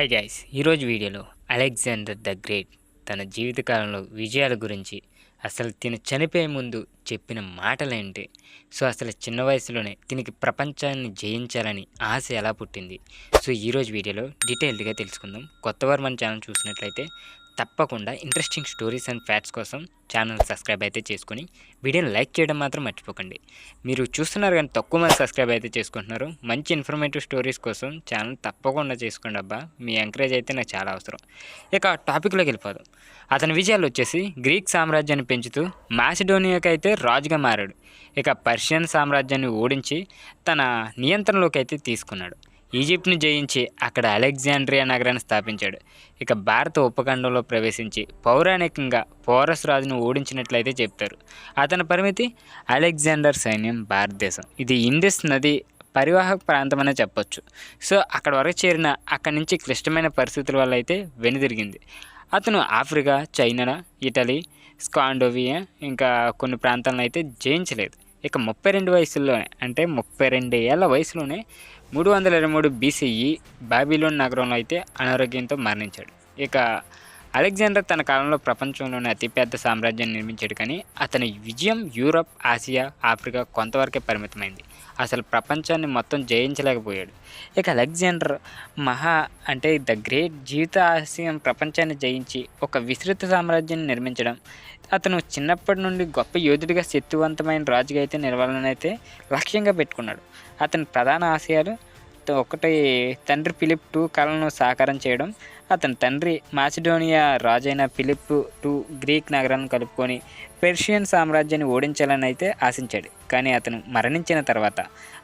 Hi guys ఈరోజు వీడియోలో Alexander the great తన జీవితకాలంలో విజయాల గురించి అసలు తిను చనిపోయే ముందు చెప్పిన మాటలేంటి? సో అసలు చిన్న వయసులోనే తినికి ప్రపంచాన్ని జయించాలని ఆశ ఎలా పుట్టింది? సో ఈరోజు వీడియోలో డీటెయిల్డ్గా తెలుసుకుందాం. కొత్తవారు మన ఛానల్ చూసినట్లయితే తప్పకుండా ఇంట్రెస్టింగ్ స్టోరీస్ అండ్ ఫ్యాక్ట్స్ కోసం ఛానల్ సబ్స్క్రైబ్ అయితే చేసుకుని వీడియోని లైక్ చేయడం మాత్రం మర్చిపోకండి. మీరు చూస్తున్నారు కానీ తక్కువ మంది సబ్స్క్రైబ్ అయితే చేసుకుంటున్నారు. మంచి ఇన్ఫర్మేటివ్ స్టోరీస్ కోసం ఛానల్ తప్పకుండా చేసుకోండి అబ్బా. మీ ఎంకరేజ్ అయితే నాకు చాలా అవసరం. ఇక టాపిక్లోకి వెళ్ళిపోదాం. అతని విజయాలు వచ్చేసి గ్రీక్ సామ్రాజ్యాన్ని పెంచుతూ మాసిడోనియాకి అయితే రాజుగా మారాడు. ఇక పర్షియన్ సామ్రాజ్యాన్ని ఓడించి తన నియంత్రణలోకి అయితే తీసుకున్నాడు. ఈజిప్ట్ని జయించి అక్కడ అలెగ్జాండ్రియా నగరాన్ని స్థాపించాడు. ఇక భారత ఉపఖండంలో ప్రవేశించి పౌరాణికంగా పోరస్ రాజును ఓడించినట్లయితే చెప్తారు. అతని పరిమితి అలెగ్జాండర్ సైన్యం భారతదేశం. ఇది ఇండస్ నది పరివాహక ప్రాంతం అనే చెప్పొచ్చు. సో అక్కడ వరకు చేరిన అక్కడి నుంచి క్లిష్టమైన పరిస్థితుల వల్ల అయితే వెనుదిరిగింది. అతను ఆఫ్రికా చైనా ఇటలీ స్కాండోవియా ఇంకా కొన్ని ప్రాంతాలను అయితే జయించలేదు. ఇక ముప్పై రెండు వయసులోనే అంటే ముప్పై రెండు ఏళ్ళ వయసులోనే మూడు వందల ఇరవై మూడు బీసీఈ బాబిలోన్ నగరంలో అయితే అనారోగ్యంతో మరణించాడు. ఇక అలెగ్జాండర్ తన కాలంలో ప్రపంచంలోనే అతిపెద్ద సామ్రాజ్యాన్ని నిర్మించాడు కానీ అతని విజయం యూరప్ ఆసియా ఆఫ్రికా కొంతవరకే పరిమితమైంది. అసలు ప్రపంచాన్ని మొత్తం జయించలేకపోయాడు. ఇక అలెగ్జాండర్ మహా అంటే ద గ్రేట్ జీవిత ఆశయం ప్రపంచాన్ని జయించి ఒక విస్తృత సామ్రాజ్యాన్ని నిర్మించడం. అతను చిన్నప్పటి నుండి గొప్ప యోధుడిగా శక్తివంతమైన రాజుగా అయితే నిలవాలని అయితే లక్ష్యంగా పెట్టుకున్నాడు. అతని ప్రధాన ఆశయాలు ఒకటి తండ్రి ఫిలిప్ టూ కళను సాకారం చేయడం అతని తండ్రి మాసిడోనియా రాజైన ఫిలిప్ టూ గ్రీక్ నగరాన్ని కలుపుకొని పెర్షియన్ సామ్రాజ్యాన్ని ఓడించాలని అయితే ఆశించాడు. కానీ అతను మరణించిన తర్వాత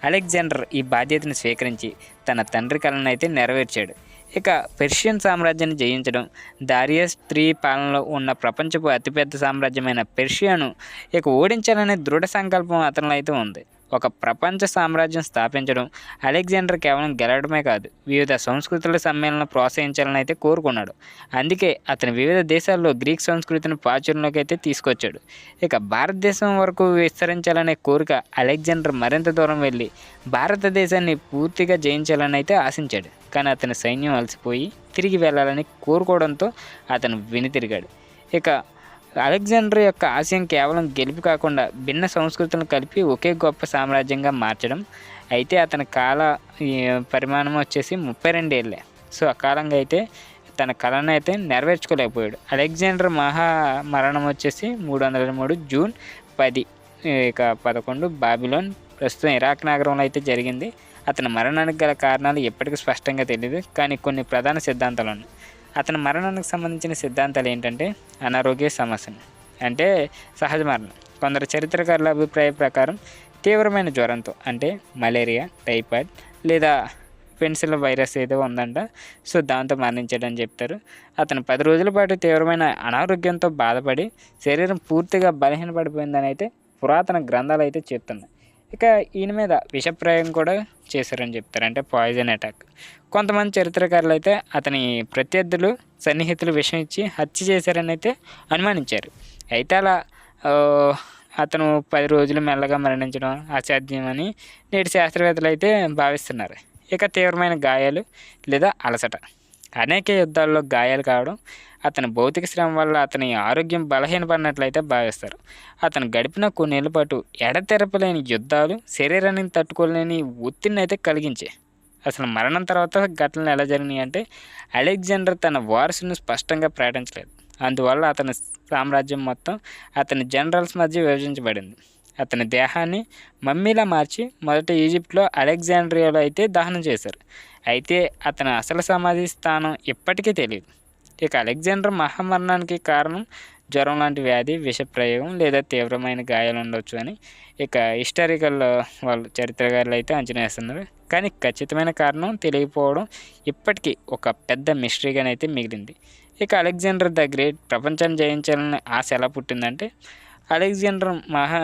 అలెగ్జాండర్ ఈ బాధ్యతను స్వీకరించి తన తండ్రి కళను అయితే నెరవేర్చాడు. ఇక పెర్షియన్ సామ్రాజ్యాన్ని జయించడం దారియస్ త్రీ పాలనలో ఉన్న ప్రపంచపు అతిపెద్ద సామ్రాజ్యమైన పెర్షియాను ఇక ఓడించాలనే దృఢ సంకల్పం అతనిలో అయితే ఉంది. ఒక ప్రపంచ సామ్రాజ్యం స్థాపించడం అలెగ్జాండర్ కేవలం గెలవడమే కాదు వివిధ సంస్కృతుల సమ్మేళనం ప్రోత్సహించాలని అయితే కోరుకున్నాడు. అందుకే అతను వివిధ దేశాల్లో గ్రీక్ సంస్కృతిని ప్రాచుర్యంలోకి అయితే తీసుకొచ్చాడు. ఇక భారతదేశం వరకు విస్తరించాలనే కోరిక అలెగ్జాండర్ మరింత దూరం వెళ్ళి భారతదేశాన్ని పూర్తిగా జయించాలని అయితే ఆశించాడు. కానీ అతని సైన్యం అలసిపోయి తిరిగి వెళ్ళాలని కోరుకోవడంతో అతను వెనుతిరిగాడు. ఇక అలెగ్జాండర్ యొక్క ఆశయం కేవలం గెలుపు కాకుండా భిన్న సంస్కృతులను కలిపి ఒకే గొప్ప సామ్రాజ్యంగా మార్చడం. అయితే అతని కాల పరిమాణం వచ్చేసి ముప్పై రెండేళ్ళే సో అకాలంగా అయితే తన కళను అయితే నెరవేర్చుకోలేకపోయాడు. అలెగ్జాండర్ మహా మరణం వచ్చేసి మూడు వందల మూడు జూన్ పది ఇక పదకొండు బాబిలోన్. ప్రస్తుతం ఇరాక్ నగరంలో అయితే జరిగింది. అతని మరణానికి గల కారణాలు ఎప్పటికీ స్పష్టంగా తెలియదు కానీ కొన్ని ప్రధాన సిద్ధాంతాలు ఉన్నాయి. అతని మరణానికి సంబంధించిన సిద్ధాంతాలు ఏంటంటే అనారోగ్య సమస్యలు. అంటే సహజ మరణం. కొందరు చరిత్రకారుల అభిప్రాయం ప్రకారం తీవ్రమైన జ్వరంతో అంటే మలేరియా టైఫాయిడ్ లేదా పెన్సిల్ వైరస్ ఏదో ఉందంట సో దాంతో మరణించాడని చెప్తారు. అతను పది రోజుల పాటు తీవ్రమైన అనారోగ్యంతో బాధపడి శరీరం పూర్తిగా బలహీనపడిపోయిందని అయితే పురాతన గ్రంథాలు అయితే చెప్తున్నాయి. ఇక ఈయన మీద విషప్రయోగం కూడా చేశారని చెప్తారు. అంటే పాయిజన్ అటాక్ కొంతమంది చరిత్రకారులు అయితే అతని ప్రత్యర్థులు సన్నిహితులు విషం ఇచ్చి హత్య చేశారని అయితే అనుమానించారు. అయితే అలా అతను పది రోజులు మెల్లగా మరణించడం అసాధ్యమని నేటి శాస్త్రవేత్తలు అయితే భావిస్తున్నారు. ఇక తీవ్రమైన గాయాలు లేదా అలసట. అనేక యుద్ధాల్లో గాయాలు కావడం అతని భౌతిక శ్రమ వల్ల అతని ఆరోగ్యం బలహీనపడినట్లయితే భావిస్తారు. అతను గడిపిన కొన్నేళ్ళ పాటు ఎడతెరపలేని యుద్ధాలు శరీరాన్ని తట్టుకోలేని ఒత్తిడిని అయితే కలిగించే అసలు మరణం తర్వాత ఘటనలు ఎలా జరిగినాయి అంటే అలెగ్జాండర్ తన వారసును స్పష్టంగా ప్రకటించలేదు. అందువల్ల అతని సామ్రాజ్యం మొత్తం అతని జనరల్స్ మధ్య విభజించబడింది. అతని దేహాన్ని మమ్మీలా మార్చి మొదట ఈజిప్ట్లో అలెగ్జాండ్రియాలో అయితే దహనం చేశారు. అయితే అతని అసలు సమాధి స్థానం ఇప్పటికీ తెలియదు ఇక అలెగ్జాండర్ మహామరణానికి కారణం జ్వరం లాంటి వ్యాధి విషప్రయోగం లేదా తీవ్రమైన గాయాలు ఉండొచ్చు అని ఇక హిస్టారికల్ వాళ్ళు చరిత్రకారులు అయితే అంచనా వేస్తున్నారు. కానీ ఖచ్చితమైన కారణం తెలియకపోవడం ఇప్పటికీ ఒక పెద్ద మిస్టరీగానైతే మిగిలింది. ఇక అలెగ్జాండర్ ద గ్రేట్ ప్రపంచాన్ని జయించాలని ఆశ ఎలా పుట్టిందంటే అలెగ్జాండర్ మహా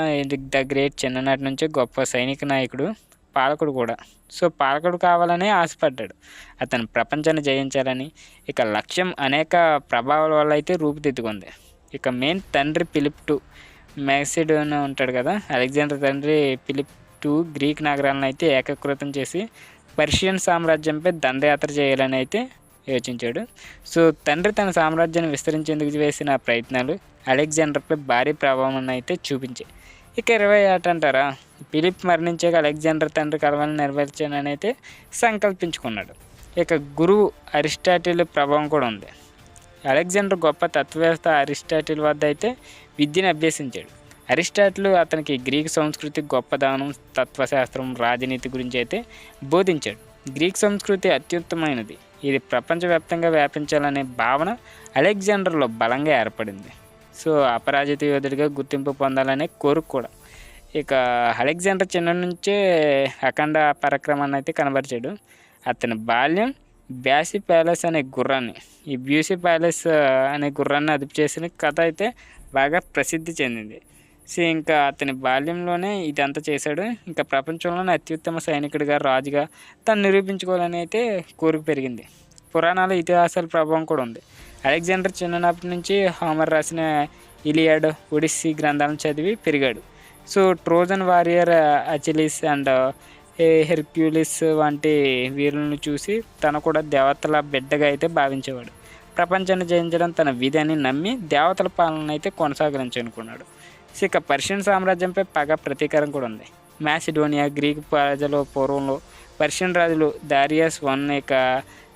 ద గ్రేట్ చిన్ననాటి నుంచే గొప్ప సైనిక నాయకుడు పాలకుడు కూడా. సో పాలకుడు కావాలని ఆశపడ్డాడు. అతను ప్రపంచాన్ని జయించాలని ఇక లక్ష్యం అనేక ప్రభావాల వల్ల అయితే రూపుదిద్దుకుంది. ఇక మెయిన్ తండ్రి ఫిలిప్ టూ మ్యాక్సిడోన్ ఉంటాడు కదా అలెగ్జాండర్ తండ్రి ఫిలిప్ టూ గ్రీక్ నగరాలను అయితే ఏకీకృతం చేసి పర్షియన్ సామ్రాజ్యంపై దండయాత్ర చేయాలని అయితే యోచించాడు. సో తండ్రి తన సామ్రాజ్యాన్ని విస్తరించేందుకు చేసిన ప్రయత్నాలు అలెగ్జాండర్పై భారీ ప్రభావం అయితే చూపించాయి. ఇక ఇరవై ఆట అంటారా? ఫిలిప్ మరణించాక అలెగ్జాండర్ తండ్రి కలవాలని నెరవేర్చానని అయితే సంకల్పించుకున్నాడు. ఇక గురువు అరిస్టాటిల్ ప్రభావం కూడా ఉంది. అలెగ్జాండర్ గొప్ప తత్వవేత్త అరిస్టాటిల్ వద్ద అయితే విద్యను అభ్యసించాడు. అరిస్టాటిల్ అతనికి గ్రీక్ సంస్కృతి గొప్పదనం తత్వశాస్త్రం రాజనీతి గురించి అయితే బోధించాడు. గ్రీక్ సంస్కృతి అత్యుత్తమైనది. ఇది ప్రపంచవ్యాప్తంగా వ్యాపించాలనే భావన అలెగ్జాండర్లో బలంగా ఏర్పడింది. సో అపరాజిత యోధుడిగా గుర్తింపు పొందాలనే కోరిక కూడా. ఇక అలెగ్జాండర్ చిన్న నుంచే అఖండ పరక్రమాన్ని అయితే కనబరిచాడు. అతని బాల్యం బ్యాసి ప్యాలెస్ అనే గుర్రాన్ని ఈ బ్యూసీ ప్యాలెస్ అనే గుర్రాన్ని అదుపు చేసిన కథ అయితే బాగా ప్రసిద్ధి చెందింది. సో ఇంకా అతని బాల్యంలోనే ఇదంతా చేశాడు. ఇంకా ప్రపంచంలోనే అత్యుత్తమ సైనికుడిగా రాజుగా తను నిరూపించుకోవాలని అయితే కోరిక పెరిగింది. పురాణాల ఇతిహాసాల ప్రభావం కూడా ఉంది. అలెగ్జాండర్ చిన్ననాటి నుంచి హామర్ రాసిన ఇలియాడ్ ఒడిస్సీ గ్రంథాలను చదివి పెరిగాడు. So Trojan warrior Achilles and Hercules వంటి వీరులను చూసి తను కూడా దేవతల బిడ్డగా అయితే భావించేవాడు. ప్రపంచాన్ని జయించడం తన విధి అని నమ్మి దేవతల పాలన అయితే కొనసాగించనుకున్నాడు సో ఇక పర్షియన్ సామ్రాజ్యంపై పగ ప్రతీకారం కూడా ఉంది. మ్యాసిడోనియా గ్రీక్ ప్రజలు పూర్వంలో పర్షియన్ రాజులు దారియస్ వన్ ఇక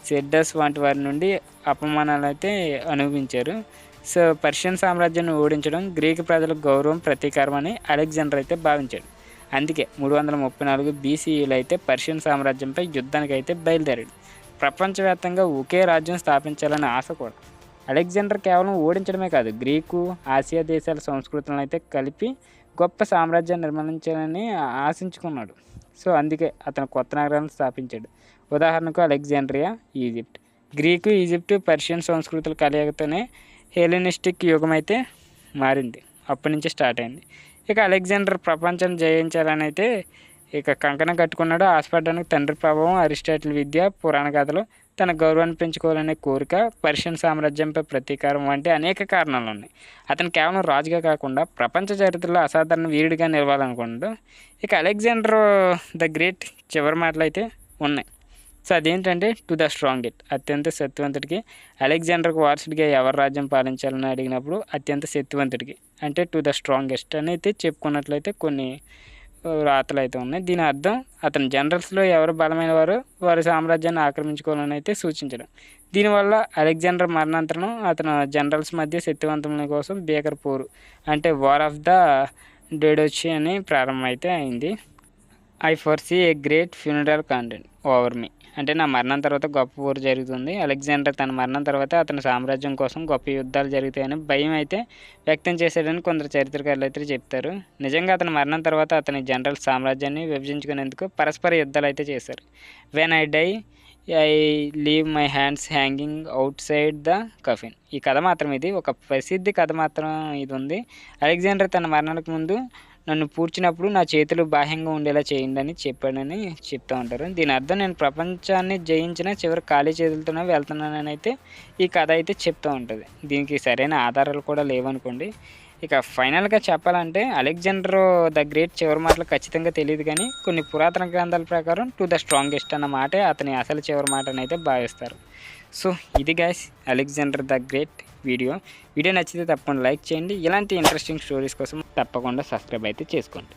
సెడ్డస్ వంటి వారి నుండి అపమానాలు అయితే అనుభవించారు. సో పర్షియన్ సామ్రాజ్యాన్ని ఓడించడం గ్రీకు ప్రజల గౌరవం ప్రతీకారం అని అలెగ్జాండర్ అయితే భావించాడు. అందుకే మూడు వందల ముప్పై నాలుగు బీసీఈలో అయితే పర్షియన్ సామ్రాజ్యంపై యుద్ధానికి అయితే బయలుదేరాడు ప్రపంచవ్యాప్తంగా ఒకే రాజ్యం స్థాపించాలనే ఆశ కూడా. అలెగ్జాండర్ కేవలం ఓడించడమే కాదు గ్రీకు ఆసియా దేశాల సంస్కృతులను అయితే కలిపి గొప్ప సామ్రాజ్యాన్ని నిర్మించాలని ఆశించుకున్నాడు. సో అందుకే అతను కొత్త నగరాలను స్థాపించాడు. ఉదాహరణకు Alexandria Egypt. Greek Egypt Persian సంస్కృతుల కలయికతోనే హెలినిస్టిక్ యుగం అయితే మారింది. అప్పటి నుంచి స్టార్ట్ అయింది. ఇక అలెగ్జాండర్ ప్రపంచాన్ని జయించాలని అయితే ఇక కంకణం కట్టుకున్నాడు ఆశపడడానికి తండ్రి ప్రభావం అరిస్టాటిల్ విద్య పురాణ కథలు తన గౌరవాన్ని పెంచుకోవాలనే కోరిక పర్షియన్ సామ్రాజ్యంపై ప్రతీకారం వంటి అనేక కారణాలు ఉన్నాయి. అతను కేవలం రాజుగా కాకుండా ప్రపంచ చరిత్రలో అసాధారణ వీరుడిగా నిలవాలనుకున్నాడు. ఇక అలెగ్జాండర్ ద గ్రేట్ చివరి మాటలు అయితే ఉన్నాయి. సో అదేంటంటే టు ద స్ట్రాంగ్ అత్యంత శక్తివంతుడికి. అలెగ్జాండర్కి వారసుడిగా ఎవరు రాజ్యం పాలించాలని అడిగినప్పుడు అత్యంత శక్తివంతుడికి. అంటే టు ద స్ట్రాంగెస్ట్ అని అయితే చెప్పుకున్నట్లయితే కొన్ని రాతలు అయితే ఉన్నాయి. దీని అర్థం అతని జనరల్స్లో ఎవరు బలమైన వారు వారి సామ్రాజ్యాన్ని ఆక్రమించుకోవాలని అయితే సూచించడం. దీనివల్ల అలెగ్జాండర్ మరణాంతరం అతను జనరల్స్ మధ్య శక్తివంతమైన కోసం బేకర్ పోరు అంటే వార్ ఆఫ్ ద డేడోచి అని ప్రారంభం అయితే అయింది. I foresee a great funeral contest over me అంటే నా మరణం తర్వాత గొప్ప పోరు జరుగుతుంది. అలెగ్జాండర్ తన మరణం తర్వాత అతని సామ్రాజ్యం కోసం గొప్ప యుద్ధాలు జరుగుతాయని భయం అయితే వ్యక్తం చేశాడని కొందరు చరిత్రకారులు అయితే చెప్తారు. నిజంగా అతని మరణం తర్వాత అతని జనరల్ సామ్రాజ్యాన్ని విభజించుకునేందుకు పరస్పర యుద్ధాలు అయితే చేశారు. When I die I leave my hands hanging outside the coffin ఈ కథ మాత్రం ఇది. ఒక ప్రసిద్ధి కథ మాత్రం ఇది ఉంది. అలెగ్జాండర్ తన మరణానికి ముందు నన్ను పూడ్చినప్పుడు నా చేతులు బాహ్యంగా ఉండేలా చేయండి అని చెప్పాడని చెప్తూ ఉంటారు. దీని అర్థం నేను ప్రపంచాన్ని జయించిన చివరి ఖాళీ చేతులతోనే వెళ్తున్నానని అయితే ఈ కథ అయితే చెప్తూ ఉంటుంది. దీనికి సరైన ఆధారాలు కూడా లేవనుకోండి. ఇక ఫైనల్గా చెప్పాలంటే అలెగ్జాండర్ ద గ్రేట్ చివరి మాటలు ఖచ్చితంగా తెలియదు కానీ కొన్ని పురాతన గ్రంథాల ప్రకారం టు ద స్ట్రాంగెస్ట్ అన్న మాటే అతని అసలు చివరి మాట అని అయితే భావిస్తారు. సో ఇది guys Alexander the great video video నచ్చితే తప్పకుండా లైక్ చేయండి. ఇలాంటి ఇంట్రెస్టింగ్ స్టోరీస్ కోసం తప్పకుండా సబ్స్క్రైబ్ అయితే చేసుకోండి.